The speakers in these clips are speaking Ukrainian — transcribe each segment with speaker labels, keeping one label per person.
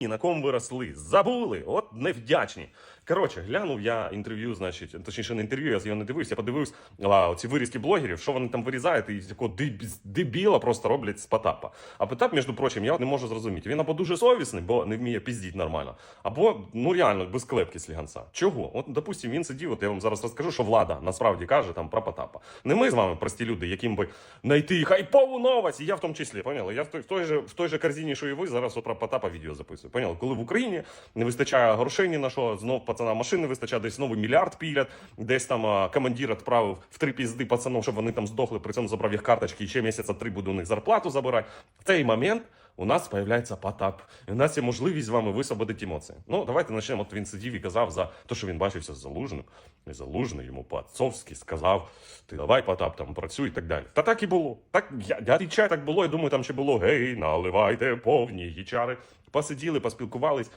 Speaker 1: і на кому ви росли. Забули, от невдячні. Коротше, глянув я інтерв'ю, значить, точніше, не інтерв'ю, я його не дивився, я подивився а, оці вирізки блогерів, що вони там вирізають, і такого дебіла просто роблять з Потапа. А Потап, між прочим, я не можу зрозуміти. Він або дуже совісний, бо не вміє піздіть нормально, або ну реально без клепки сліганця. Чого? От, допустим, він сидів, от я вам зараз розкажу, що влада насправді каже там про Потапа. Не ми з вами, прості люди, яким би знайти хайпову новость, і я в тому числі, поняли? Я в той, в той же в той же корзині, що і ви зараз от про Потапа відео записую. Поняли? Коли в Україні не вистачає грошей ні на що, знов пацана машини вистачає, десь знову мільярд пілять, десь там командир відправив в три пізди пацанов, щоб вони там здохли, при цьому забрав їх карточки, і ще місяця три буде у них зарплату забирати. В цей момент у нас з'являється Потап. І у нас є можливість з вами висвободити емоції. Ну, давайте почнемо. От він сидів і казав за те, що він бачився з залужним. І залужний йому по-отцовськи сказав: ти давай, Потап, там працюй і так далі. Та так і було. Так я, я так було. Я думаю, там ще було гей, наливайте повні гічари. Посиділи, поспілкувались.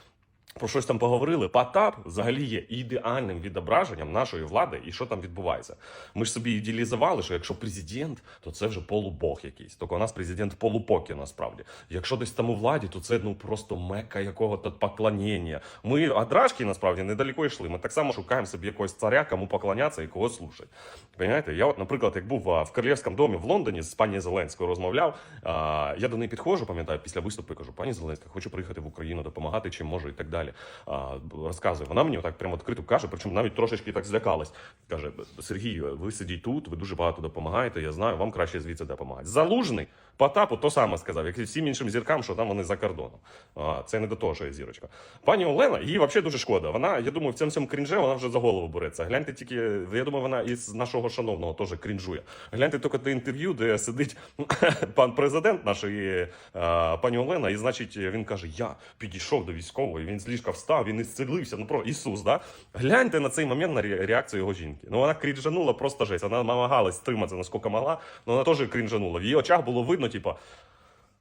Speaker 1: Про щось там поговорили. Потап взагалі є ідеальним відображенням нашої влади і що там відбувається. Ми ж собі ідеалізували, що якщо президент, то це вже полубог якийсь. Тільки у нас президент полупоки насправді. Якщо десь там у владі, то це ну просто мека якого-то поклоніння. Ми адрашки насправді недалеко йшли. Ми так само шукаємо собі якогось царя, кому поклонятися і кого слушати. Понимаєте? Я, от, наприклад, як був в королівському домі в Лондоні з пані Зеленською розмовляв. Я до неї підходжу, пам'ятаю, після виступу кажу, пані Зеленська, хочу приїхати в Україну, допомагати чим можу і так далі. А, Розказує. Вона мені так прямо відкрито каже, причому навіть трошечки так злякалась. Каже: Сергій, ви сидіть тут, ви дуже багато допомагаєте. Я знаю, вам краще звідси допомагати. Залужний Потапу то саме сказав, як і всім іншим зіркам, що там вони за кордоном. А, це не до того, що є зірочка. Пані Олена, їй взагалі дуже шкода. Вона, я думаю, в цьому всьому крінже вона вже за голову береться. Гляньте тільки, я думаю, вона із нашого шановного теж крінжує. Гляньте тільки те інтерв'ю, де сидить пан президент нашої пані Олена, і значить він каже: Я підійшов до військової, він з ліжка встав, він ісцелився. Ну про Ісус, да? Гляньте на цей момент на ре- реакцію його жінки. Ну вона крінжанула просто жесть. Вона намагалась стриматися наскільки могла, але вона теж крінжанула. В її очах було видно, типа.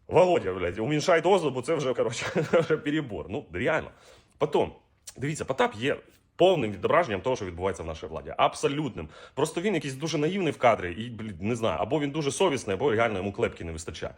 Speaker 1: Володя, блядь, уменьшай дозу, бо це вже, коротше, вже перебор. Ну, реально. Потім, дивіться, Потап є повним відображенням того, що відбувається в нашій владі. Абсолютним. Просто він якийсь дуже наївний в кадрі, і, блін, не знаю, або він дуже совісний, або реально йому клепки не вистачає.